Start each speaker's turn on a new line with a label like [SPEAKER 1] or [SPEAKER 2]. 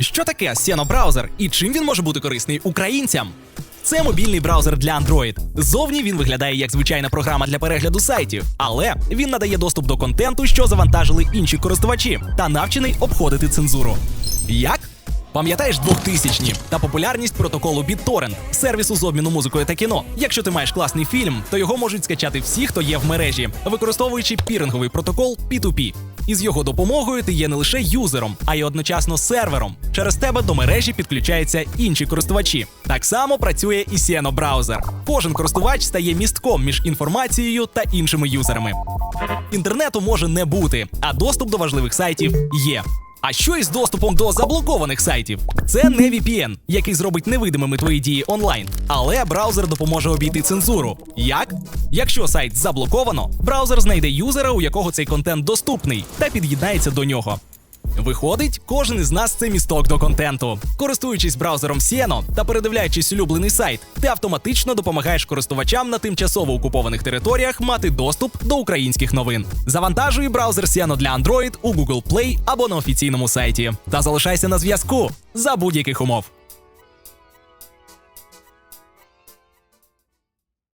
[SPEAKER 1] Що таке Sieno браузер і чим він може бути корисний українцям? Це мобільний браузер для Android. Зовні він виглядає як звичайна програма для перегляду сайтів, але він надає доступ до контенту, що завантажили інші користувачі, та навчений обходити цензуру. Як? Пам'ятаєш 2000-ні та популярність протоколу BitTorrent, сервісу з обміну музикою та кіно. Якщо ти маєш класний фільм, то його можуть скачати всі, хто є в мережі, використовуючи піринговий протокол P2P. І з його допомогою ти є не лише юзером, а й одночасно сервером. Через тебе до мережі підключаються інші користувачі. Так само працює і Sieno браузер. Кожен користувач стає містком між інформацією та іншими юзерами. Інтернету може не бути, а доступ до важливих сайтів є. А що із доступом до заблокованих сайтів? Це не VPN, який зробить невидимими твої дії онлайн, але браузер допоможе обійти цензуру. Як? Якщо сайт заблоковано, браузер знайде юзера, у якого цей контент доступний, та під'єднається до нього. Виходить, кожен із нас це місток до контенту. Користуючись браузером Sieno та передивляючись улюблений сайт, ти автоматично допомагаєш користувачам на тимчасово окупованих територіях мати доступ до українських новин. Завантажуй браузер Sieno для Android у Google Play або на офіційному сайті. Та залишайся на зв'язку за будь-яких умов.